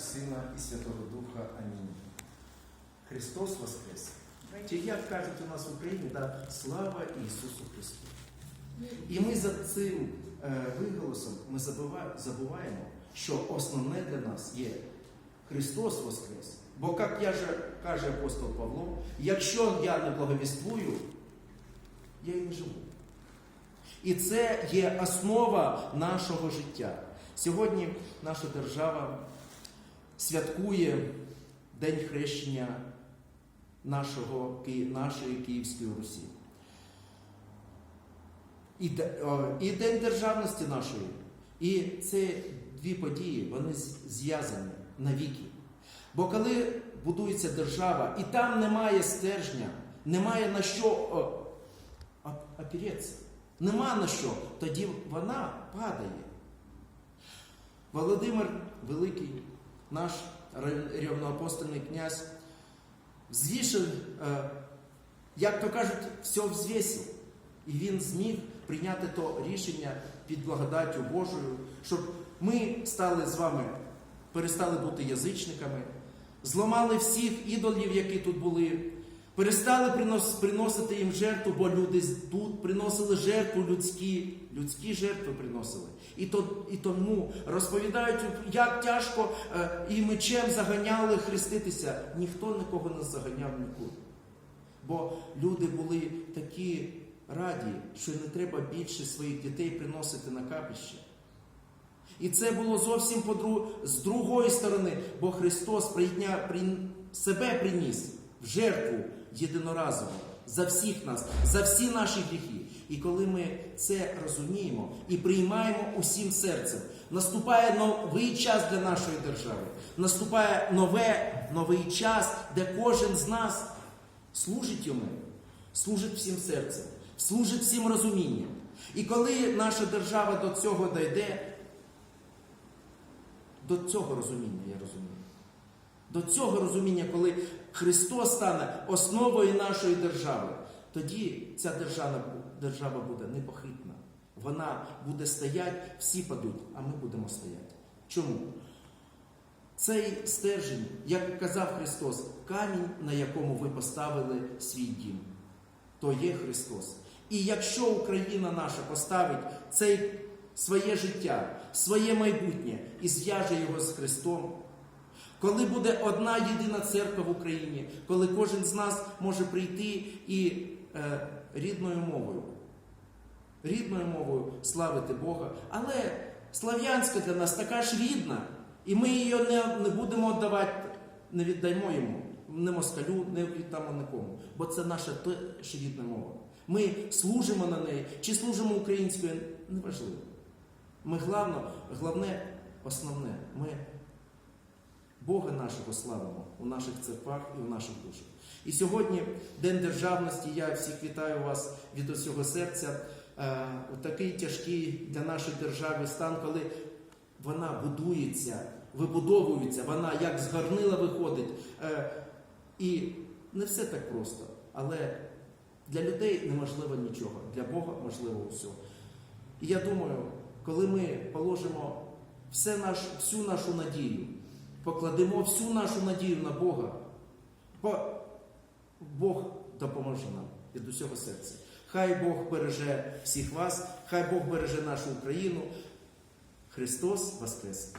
Сина, і Святого Духа. Амінь. Христос Воскрес! Чи як кажуть у нас в Україні, да, слава Ісусу Христу! І ми за цим е, виголосом ми забуваємо, що основне для нас є Христос Воскрес. Бо, як я же, каже апостол Павло, якщо я не благовіствую, я і не живу. І це є основа нашого життя. Сьогодні наша держава святкує День хрещення нашого, нашої Київської Русі. І, і День державності нашої. І це дві події, вони зв'язані навіки. Бо коли будується держава, і там немає стержня, немає на що опіреться, нема на що, тоді вона падає. Володимир Великий, наш рівноапостольний князь, взвішив, е, як то кажуть, все взвісив. І він зміг прийняти то рішення під благодаттю Божою, щоб ми стали з вами, перестали бути язичниками, зламали всіх ідолів, які тут були, перестали принос- приносити їм жертву, бо люди тут приносили жертву людські, людські жертви приносили. І, то, і тому розповідають, як тяжко е, і мечем заганяли хреститися. Ніхто нікого не заганяв нікуди. Бо люди були такі раді, що не треба більше своїх дітей приносити на капище. І це було зовсім з другої сторони, бо Христос прийня, прин- себе приніс в жертву єдиноразово за всіх нас, за всі наші гріхи. І коли ми це розуміємо і приймаємо усім серцем, наступає новий час для нашої держави, наступає нове, новий час, де кожен з нас служить йому, служить всім серцем, служить всім розумінням. І коли наша держава до цього дійде, до цього розуміння, я розумію. До цього розуміння, коли Христос стане основою нашої держави, тоді ця держава, держава буде непохитна. Вона буде стояти, всі падуть, а ми будемо стояти. Чому? Цей стержень, як казав Христос, камінь, на якому ви поставили свій дім, то є Христос. І якщо Україна наша поставить цей своє життя, своє майбутнє і зв'яже його з Христом, коли буде одна єдина церква в Україні, коли кожен з нас може прийти і е, рідною мовою, рідною мовою славити Бога, але слав'янська для нас така ж рідна, і ми її не, не будемо віддавати, не віддаємо йому, не москалю, не віддамо нікому, бо це наша теж рідна мова. Ми служимо на неї, чи служимо українською, неважливо. Ми главно, головне, основне, ми Бога нашого славимо у наших церквах і в наших душах. І сьогодні, День державності, я всіх вітаю вас від усього серця е, у такий тяжкий для нашої держави стан, коли вона будується, вибудовується, вона як з горнила виходить. Е, і не все так просто, але для людей неможливо нічого, для Бога можливо все. І я думаю, коли ми положимо все наш, всю нашу надію, покладемо всю нашу надію на Бога, бо Бог допоможе нам від усього серця. Хай Бог береже всіх вас, хай Бог береже нашу Україну. Христос Воскрес!